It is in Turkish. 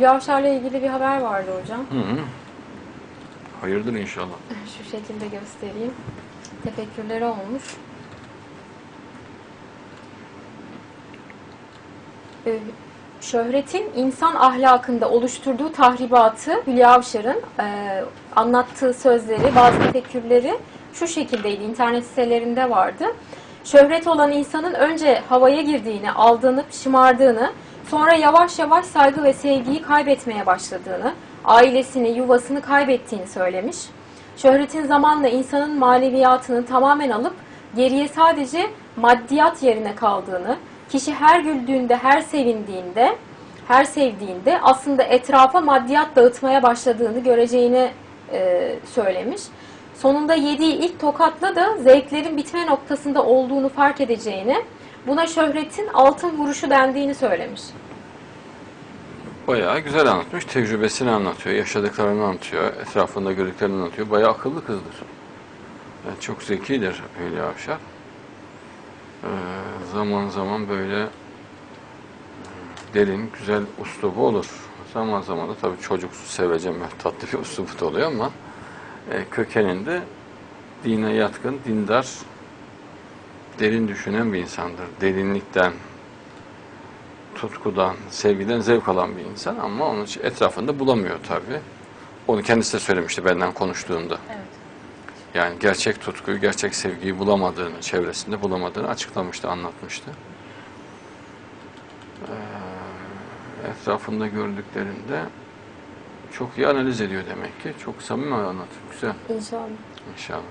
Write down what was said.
Hülya Avşar'la ilgili bir haber vardı hocam. Hı hı. Hayırdır inşallah. Şu şekilde göstereyim. Tefekkürleri olmuş. Ee, Şöhretin insan ahlakında oluşturduğu tahribatı Hülya Avşar'ın e, anlattığı sözleri, bazı tefekkürleri şu şekildeydi. İnternet sitelerinde vardı. Şöhret olan insanın önce havaya girdiğini, aldanıp şımardığını, sonra yavaş yavaş saygı ve sevgiyi kaybetmeye başladığını, ailesini, yuvasını kaybettiğini söylemiş. Şöhretin zamanla insanın maneviyatını tamamen alıp geriye sadece maddiyat yerine kaldığını, kişi her güldüğünde, her sevindiğinde, her sevdiğinde aslında etrafa maddiyat dağıtmaya başladığını göreceğini e, söylemiş. Sonunda yediği ilk tokatla da zevklerin bitme noktasında olduğunu fark edeceğini, buna şöhretin altın vuruşu dendiğini söylemiş. Bayağı güzel anlatmış. Tecrübesini anlatıyor, yaşadıklarını anlatıyor, etrafında gördüklerini anlatıyor. Bayağı akıllı kızdır. Yani çok zekidir Hülya Avşar. Ee, zaman zaman böyle e, derin, güzel uslubu olur. Zaman zaman da tabii çocuksu, sevecen ve tatlı bir uslubu da oluyor ama e, kökeninde dine yatkın, dindar, derin düşünen bir insandır. Derinlikten, tutkudan, sevgiden zevk alan bir insan ama onun etrafında bulamıyor tabii. Onu kendisi de söylemişti benden konuştuğunda. Evet. Yani gerçek tutkuyu, gerçek sevgiyi bulamadığını, çevresinde bulamadığını açıklamıştı, anlatmıştı. Ee, etrafında gördüklerinde çok iyi analiz ediyor demek ki. Çok samimi anlatıyor. Güzel İnşallah. inşallah.